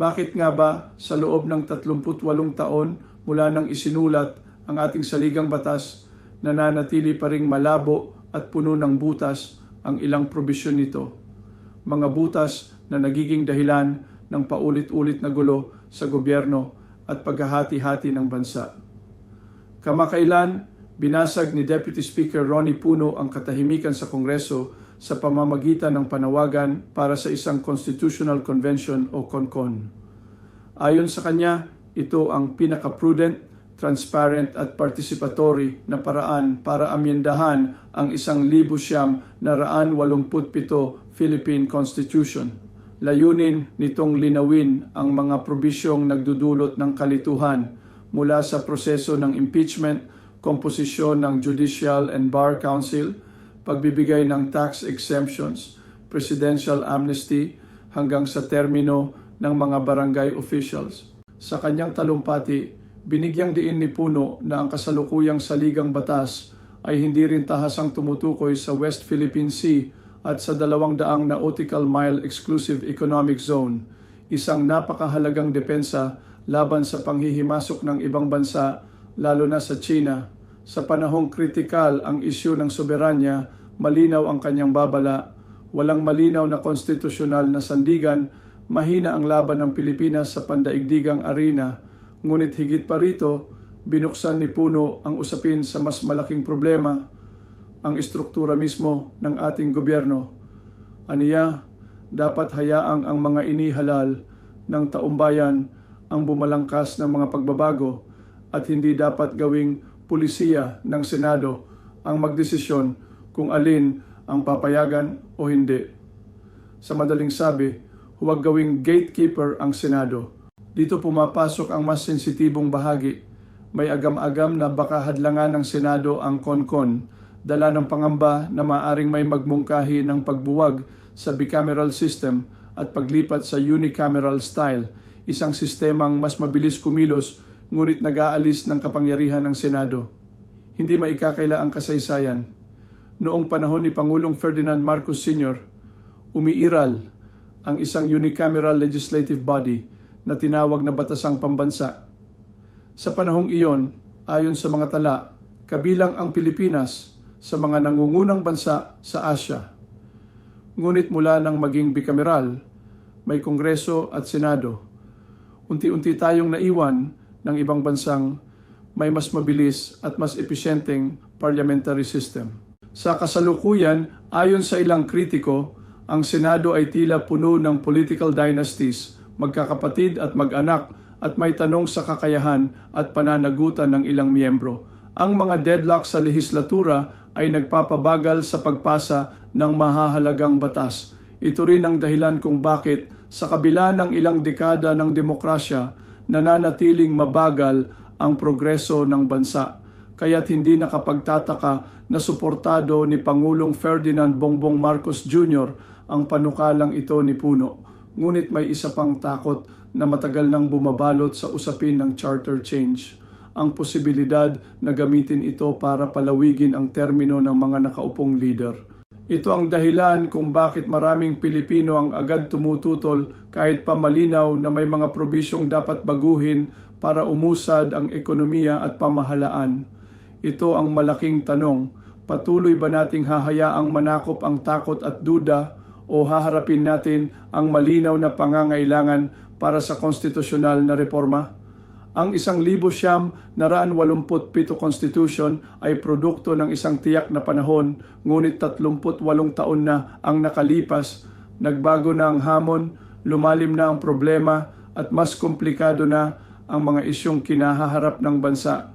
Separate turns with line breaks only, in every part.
Bakit nga ba sa loob ng 38 taon mula nang isinulat ang ating saligang batas, nananatili pa ring malabo at puno ng butas ang ilang probisyon nito? Mga butas na nagiging dahilan ng paulit-ulit na gulo sa gobyerno at paghahati-hati ng bansa. Kamakailan, binasag ni Deputy Speaker Ronnie Puno ang katahimikan sa Kongreso sa pamamagitan ng panawagan para sa isang Constitutional Convention o CONCON. Ayon sa kanya, ito ang pinaka-prudent, transparent at participatory na paraan para amyendahan ang isang libo siyam na raan walumput pito Philippine Constitution. Layunin nitong linawin ang mga probisyong nagdudulot ng kalituhan mula sa proseso ng impeachment, komposisyon ng Judicial and Bar Council, pagbibigay ng tax exemptions, presidential amnesty, hanggang sa termino ng mga barangay officials. Sa kanyang talumpati, binigyang diin ni Puno na ang kasalukuyang saligang batas ay hindi rin tahasang tumutukoy sa West Philippine Sea at sa dalawang daang nautical mile exclusive economic zone, isang napakahalagang depensa laban sa panghihimasok ng ibang bansa, lalo na sa China. Sa panahong kritikal ang isyu ng soberanya, malinaw ang kanyang babala, walang malinaw na konstitusyonal na sandigan, mahina ang laban ng Pilipinas sa pandaigdigang arena, ngunit higit pa rito, binuksan ni Puno ang usapin sa mas malaking problema, ang istruktura mismo ng ating gobyerno. Aniya, dapat hayaang ang mga inihalal ng taumbayan ang bumalangkas ng mga pagbabago at hindi dapat gawing pulisiya ng Senado ang magdesisyon kung alin ang papayagan o hindi. Sa madaling sabi, huwag gawing gatekeeper ang Senado. Dito pumapasok ang mas sensitibong bahagi. May agam-agam na baka hadlangan ng Senado ang konkon dala ng pangamba na maaring may magmungkahi ng pagbuwag sa bicameral system at paglipat sa unicameral style, isang sistemang mas mabilis kumilos ngunit nag-aalis ng kapangyarihan ng Senado. Hindi maikakaila ang kasaysayan. Noong panahon ni Pangulong Ferdinand Marcos Sr., umiiral ang isang unicameral legislative body na tinawag na Batasang Pambansa. Sa panahong iyon, ayon sa mga tala, kabilang ang Pilipinas sa mga nangungunang bansa sa Asya. Ngunit mula nang maging bikameral, may Kongreso at Senado. Unti-unti tayong naiwan ng ibang bansang may mas mabilis at mas episyenteng parliamentary system. Sa kasalukuyan, ayon sa ilang kritiko, ang Senado ay tila puno ng political dynasties, magkakapatid at mag-anak at may tanong sa kakayahan at pananagutan ng ilang miyembro. Ang mga deadlock sa lehislatura ay nagpapabagal sa pagpasa ng mahahalagang batas. Ito rin ang dahilan kung bakit sa kabila ng ilang dekada ng demokrasya, nananatiling mabagal ang progreso ng bansa. Kaya't hindi nakapagtataka na suportado ni Pangulong Ferdinand Bongbong Marcos Jr. ang panukalang ito ni Puno. Ngunit may isa pang takot na matagal nang bumabalot sa usapin ng charter change ang posibilidad na gamitin ito para palawigin ang termino ng mga nakaupong leader. Ito ang dahilan kung bakit maraming Pilipino ang agad tumututol kahit pa malinaw na may mga probisyong dapat baguhin para umusad ang ekonomiya at pamahalaan. Ito ang malaking tanong, patuloy ba nating hahayaang manakop ang takot at duda o haharapin natin ang malinaw na pangangailangan para sa konstitusyonal na reforma? Ang isang libo siyam naraan walumput pito Constitution ay produkto ng isang tiyak na panahon, ngunit tatlumput walong taon na ang nakalipas, nagbago na ang hamon, lumalim na ang problema, at mas komplikado na ang mga isyong kinahaharap ng bansa.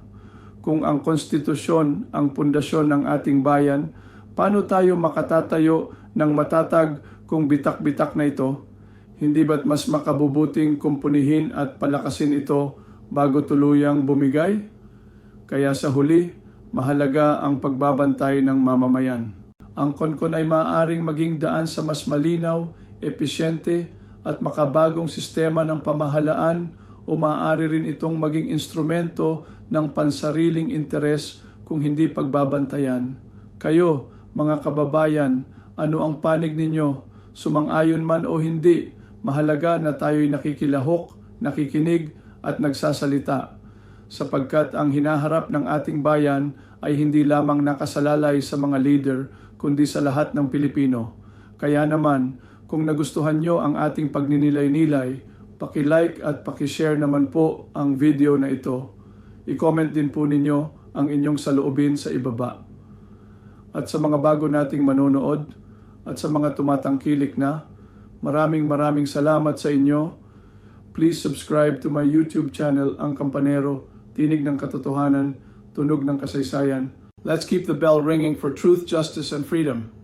Kung ang konstitusyon ang pundasyon ng ating bayan, paano tayo makatatayo ng matatag kung bitak-bitak na ito? Hindi ba't mas makabubuting kumpunihin at palakasin ito bago tuluyang bumigay. Kaya sa huli, mahalaga ang pagbabantay ng mamamayan. Ang konkon ay maaaring maging daan sa mas malinaw, episyente at makabagong sistema ng pamahalaan o maaari rin itong maging instrumento ng pansariling interes kung hindi pagbabantayan. Kayo, mga kababayan, ano ang panig ninyo? Sumang-ayon man o hindi, mahalaga na tayo'y nakikilahok, nakikinig at nagsasalita sapagkat ang hinaharap ng ating bayan ay hindi lamang nakasalalay sa mga leader kundi sa lahat ng Pilipino. Kaya naman, kung nagustuhan nyo ang ating pagninilay-nilay, paki-like at paki-share naman po ang video na ito. I-comment din po ninyo ang inyong saloobin sa ibaba. At sa mga bago nating manonood at sa mga tumatangkilik na, maraming maraming salamat sa inyo. Please subscribe to my YouTube channel, Ang Kampanero, Tinig ng Katotohanan, Tunog ng Kasaysayan. Let's keep the bell ringing for truth, justice, and freedom.